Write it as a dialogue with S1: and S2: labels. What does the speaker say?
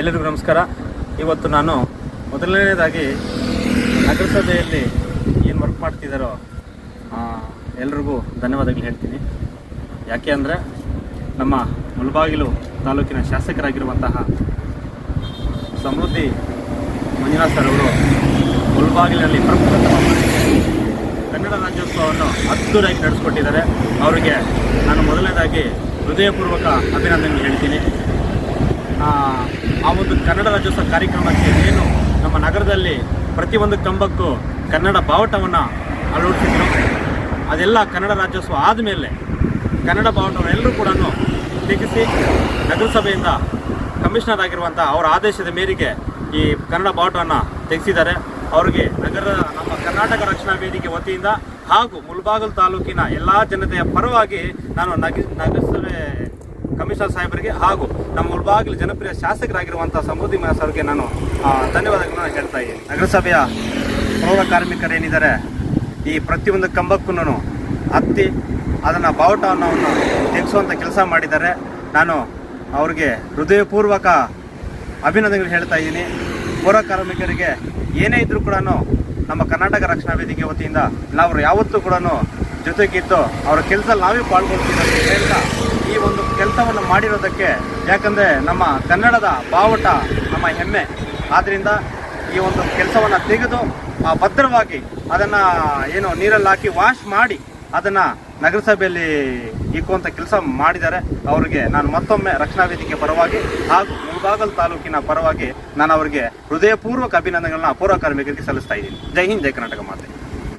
S1: ಎಲ್ಲರಿಗೂ ನಮಸ್ಕಾರ. ಇವತ್ತು ನಾನು ಮೊದಲನೇದಾಗಿ ನಗರಸಭೆಯಲ್ಲಿ ಏನು ವರ್ಕ್ ಮಾಡ್ತಿದ್ದಾರೋ ಎಲ್ರಿಗೂ ಧನ್ಯವಾದಗಳು ಹೇಳ್ತೀನಿ. ಯಾಕೆ ಅಂದರೆ ನಮ್ಮ ಮುಳಬಾಗಿಲು ತಾಲೂಕಿನ ಶಾಸಕರಾಗಿರುವಂತಹ ಸಮೃದ್ಧಿ ಮಂಜುನಾಥ್ ಸರ್ ಅವರು ಮುಳಬಾಗಿಲಿನಲ್ಲಿ ಪ್ರಮುಖ ಕನ್ನಡ ರಾಜ್ಯೋತ್ಸವವನ್ನು ಅದ್ದೂರಿಯಾಗಿ ನಡೆಸಿಕೊಟ್ಟಿದ್ದಾರೆ. ಅವರಿಗೆ ನಾನು ಮೊದಲನೇದಾಗಿ ಹೃದಯಪೂರ್ವಕ ಅಭಿನಂದನೆ ಹೇಳ್ತೀನಿ. ಆ ಒಂದು ಕನ್ನಡ ರಾಜ್ಯೋತ್ಸವ ಕಾರ್ಯಕ್ರಮಕ್ಕೆ ಏನು ನಮ್ಮ ನಗರದಲ್ಲಿ ಪ್ರತಿಯೊಂದು ಕಂಬಕ್ಕೂ ಕನ್ನಡ ಬಾವುಟವನ್ನು ಅಳವಡಿಸಿದ್ರು. ಅದೆಲ್ಲ ಕನ್ನಡ ರಾಜ್ಯೋತ್ಸವ ಆದಮೇಲೆ ಕನ್ನಡ ಬಾವುಟವನ್ನು ಎಲ್ಲರೂ ಕೂಡ ತೆಗೆಸಿ ನಗರಸಭೆಯಿಂದ ಕಮಿಷನರ್ ಆಗಿರುವಂಥ ಅವರ ಆದೇಶದ ಮೇರೆಗೆ ಈ ಕನ್ನಡ ಬಾವುಟವನ್ನು ತೆಗೆಸಿದ್ದಾರೆ. ಅವರಿಗೆ ನಗರ ನಮ್ಮ ಕರ್ನಾಟಕ ರಕ್ಷಣಾ ವೇದಿಕೆ ವತಿಯಿಂದ ಹಾಗೂ ಮುಲ್ಬಾಗಲ್ ತಾಲೂಕಿನ ಎಲ್ಲ ಜನತೆಯ ಪರವಾಗಿ ನಾನು ನಗ ನಗರಸಭೆ ಕಮಿಷನರ್ ಸಾಹೇಬರಿಗೆ ಹಾಗೂ ನಮ್ಮ ಉಳ್ಬಾಗಿಲು ಜನಪ್ರಿಯ ಶಾಸಕರಾಗಿರುವಂಥ ಸಮೃದ್ಧಿ ಮಹಾಸ್ ಅವರಿಗೆ ನಾನು ಧನ್ಯವಾದಗಳನ್ನು ಹೇಳ್ತಾ ಇದ್ದೀನಿ. ನಗರಸಭೆಯ ಪೌರ ಕಾರ್ಮಿಕರೇನಿದ್ದಾರೆ, ಈ ಪ್ರತಿಯೊಂದು ಕಂಬಕ್ಕೂ ಹತ್ತಿ, ಅದನ್ನು ಬಾವುಟವನ್ನು ತೆಗೆಸುವಂಥ ಕೆಲಸ ಮಾಡಿದ್ದಾರೆ. ನಾನು ಅವ್ರಿಗೆ ಹೃದಯಪೂರ್ವಕ ಅಭಿನಂದನೆಗಳು ಹೇಳ್ತಾ ಇದ್ದೀನಿ. ಪೌರ ಕಾರ್ಮಿಕರಿಗೆ ಏನೇ ಇದ್ದರೂ ಕೂಡ ನಮ್ಮ ಕರ್ನಾಟಕ ರಕ್ಷಣಾ ವೇದಿಕೆ ವತಿಯಿಂದ ನಾವು ಯಾವತ್ತೂ ಕೂಡ ಜೊತೆಗಿದ್ದು ಅವರ ಕೆಲಸ ನಾವೇ ಪಾಲ್ಗೊಳ್ತೀವಿ ಅಂತ ಹೇಳ್ತಾ ಕೆಲಸವನ್ನು ಮಾಡಿರೋದಕ್ಕೆ ಯಾಕಂದರೆ ನಮ್ಮ ಕನ್ನಡದ ಬಾವುಟ ನಮ್ಮ ಹೆಮ್ಮೆ. ಆದ್ದರಿಂದ ಈ ಒಂದು ಕೆಲಸವನ್ನು ತೆಗೆದು ಆ, ಭದ್ರವಾಗಿ ಅದನ್ನು ಏನು ನೀರಲ್ಲಿ ಹಾಕಿ ವಾಶ್ ಮಾಡಿ ಅದನ್ನು ನಗರಸಭೆಯಲ್ಲಿ ಇಕ್ಕುವಂಥ ಕೆಲಸ ಮಾಡಿದ್ದಾರೆ. ಅವರಿಗೆ ನಾನು ಮತ್ತೊಮ್ಮೆ ರಕ್ಷಣಾ ವೇದಿಕೆ ಪರವಾಗಿ ಹಾಗೂ ಮುಳಬಾಗಲ್ ತಾಲೂಕಿನ ಪರವಾಗಿ ನಾನು ಅವರಿಗೆ ಹೃದಯಪೂರ್ವಕ ಅಭಿನಂದನೆಗಳನ್ನ ಪೌರ ಕಾರ್ಮಿಕರಿಗೆ ಸಲ್ಲಿಸ್ತಾ ಇದ್ದೀನಿ. ಜೈ ಹಿಂದ್ ಜೈ ಕರ್ನಾಟಕ ಮಾತೆ.